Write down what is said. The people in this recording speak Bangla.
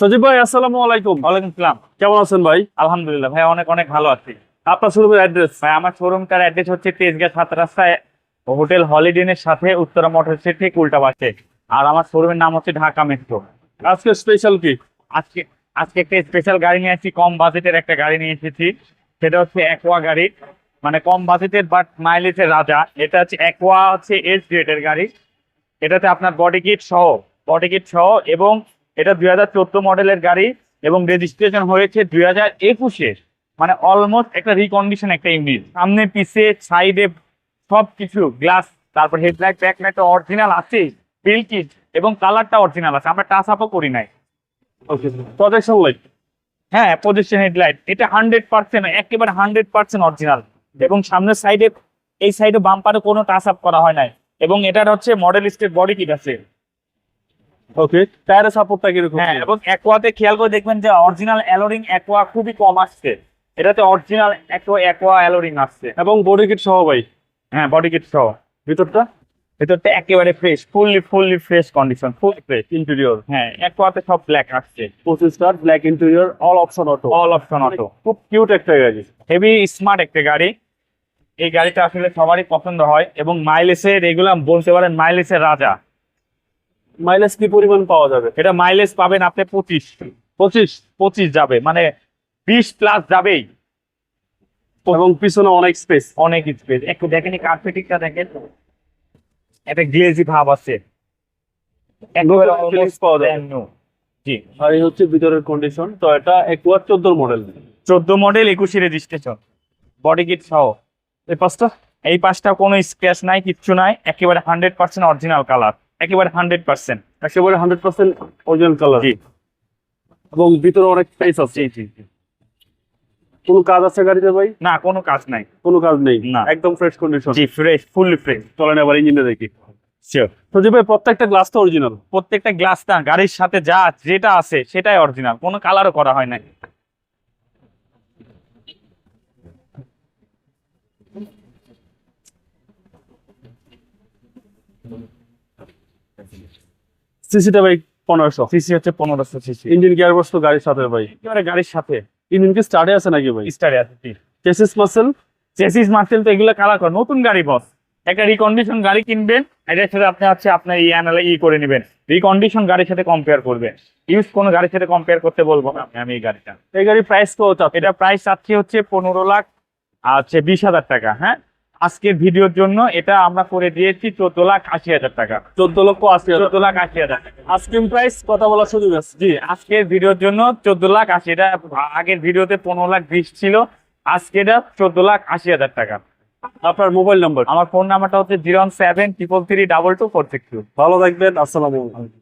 সজীব ভাই আসসালামু আলাইকুম। ওয়ালাইকুম সালাম। কেমন আছেন ভাই? আলহামদুলিল্লাহ ভাই অনেক অনেক ভালো আছি। আপনার শোরুমের অ্যাড্রেস ভাই আমার শোরুমটার অ্যাড্রেস হচ্ছে তেজগাঁ সাত রাস্তায় হোটেল হলিডেনের সাথে উত্তরা মোটরসের ঠিক উল্টা পাশে। আর আমার শোরুমের নাম হচ্ছে ঢাকা মেট্রো আজকে স্পেশাল কি? আজকে আজকে একটা স্পেশাল গাড়ি নিয়ে এসেছি কম বাজেটের একটা গাড়ি নিয়ে এসেছি। সেটা হচ্ছে অ্যাকোয়া গাড়ি। মানে কম বাজেটের বাট মাইলেজের রাজা। এটা হচ্ছে অ্যাকোয়া হচ্ছে এস গ্রেডের গাড়ি। এটাতে আপনার বডি কিট সহ বডি কিট সহ এবং এটা দুই হাজার চোদ্দ মডেলের গাড়ি এবং রেজিস্ট্রেশন হয়েছে দুই হাজার একুশে। মানে অলমোস্ট একটা রিকন্ডিশন একটা ইউনিট সামনে পিছে সাইডে সব কিছু গ্লাস তারপর হেডলাইট ব্যাকলাইট অরিজিনাল আছে বিল কিট এবং কালারটা অরিজিনাল আছে আমরা টাচ আপও করি নাই। ওকে প্রজেকশন লাইট হ্যাঁ পজিশন হেডলাইট এটা হান্ড্রেড পার্সেন্ট একেবারে হান্ড্রেড পার্সেন্ট অরিজিনাল এবং সামনের সাইডে এই সাইডে বাম্পারে কোনো টাচ আপ করা হয় নাই। এবং এটার হচ্ছে মডেল স্টেট বডি কিট আছে। ওকে টায়ারের সাপোর্টটা কীরকম হ্যাঁ এবং অ্যাকোয়াতে খেয়াল করে দেখবেন যে অরিজিনাল অ্যালোরিং অ্যাকোয়া খুবই কম আসছে। এটাতে অরিজিনাল অ্যাকোয়া অ্যাকোয়া অ্যালোরিং আসছে। এবং বডি কিট সহ ভাই? হ্যাঁ বডি কিট সহ। ভিতরটা? ভেতরটা একেবারে fresh fully fully fresh condition full fresh interior হ্যাঁ অ্যাকোয়াতে সব ব্ল্যাক আসছে। পঁচিশ star black interior all option auto all option auto খুব কিউট একটা গাড়ি। হেভি স্মার্ট একটা গাড়ি। এই গাড়িটা আসলে সবারই পছন্দ হয় এবং মাইলেজের এগুলা বলতে পারেন মাইলেজের রাজা। মাইলেজ কি পরিমাণ পাওয়া যাবে? এটা মাইলেজ পাবেন আপনি পঁচিশ। পঁচিশ পঁচিশ যাবে মানে বিশ প্লাস যাবেই। এবং পিছনে অনেক স্পেস অনেক স্পেস একটু দেখেন কার্পেটিংটা দেখেন। একটা গ্লেজি ভাব আছে। জি। আর এই হচ্ছে ভিতরের কন্ডিশন তো এটা চোদ্দ মডেল চোদ্দ মডেল একুশে রেজিস্ট্রেশন বডি কিট সহ। এই পাঁচটা? এই পাঁচটা কোনো স্ক্র্যাচ নাই কিচ্ছু নাই। একেবারে হান্ড্রেড পার্সেন্ট অরিজিনাল কালার একেবারে হান্ড্রেড পার্সেন্ট একেবারে হান্ড্রেড পার্সেন্ট অরিজিনাল কালার জি। এবং ভিতরে অনেক স্পেস আছে। জি জি কোনো কাজ আছে গাড়িতে ভাই? না কোনো কাজ নাই। কোনো কাজ নেই? না। একদম ফ্রেশ কন্ডিশন জি ফ্রেশ ফুললি ফ্রেশ চলেন এবার ইঞ্জিনটা দেখি। ভাই প্রত্যেকটা গ্লাস তো অরিজিনাল প্রত্যেকটা গ্লাস না গাড়ির সাথে যা যেটা আছে সেটাই অরিজিনাল কোনো কালারও করা হয় নাই। সিসিটা ভাই পনেরোশো। সিসি হচ্ছে পনেরোশো সিসি। ইঞ্জিন গিয়ার বক্স তো গাড়ির সাথে ভাই। একেবারে গাড়ির সাথে। ইঞ্জিন কি স্টার্টে আছে নাকি ভাই? স্টারে আছে চেসিস মাসেল? চেসিস মার্সেল তো এগুলো কালার করে নতুন গাড়ি বস। একটা রিকন্ডিশন গাড়ি কিনবেন এটার সাথে আপনি হচ্ছে আপনার ই অ্যানালা ই করে নেবেন। রিকন্ডিশন গাড়ির সাথে কম্পেয়ার করবেন। ইউজ কোনো গাড়ির সাথে কম্পেয়ার করতে বলব না আমি- আমি এই গাড়িটা। এই গাড়ির প্রাইস কত এটা প্রাইস চাচ্ছি হচ্ছে পনেরো লাখ আর হচ্ছে বিশ হাজার টাকা হ্যাঁ? আজকের ভিডিওর জন্য এটা আমরা করে দিয়েছি চোদ্দ লাখ আশি হাজার টাকা। চোদ্দ লক্ষ আশি চোদ্দ লাখ আশি হাজার টাকা। প্রাইস কথা বলার সুযোগ আছে। জি আজকের ভিডিওর জন্য চোদ্দ লাখ আশি এটা আগের ভিডিওতে পনেরো লাখ বিশ ছিল। আজকে এটা চোদ্দ লাখ আশি হাজার টাকা। আপনার মোবাইল নাম্বার আমার ফোন নাম্বারটা হচ্ছে zero seven triple three double two four six two. ভালো থাকবেন আসসালামু আলাইকুম।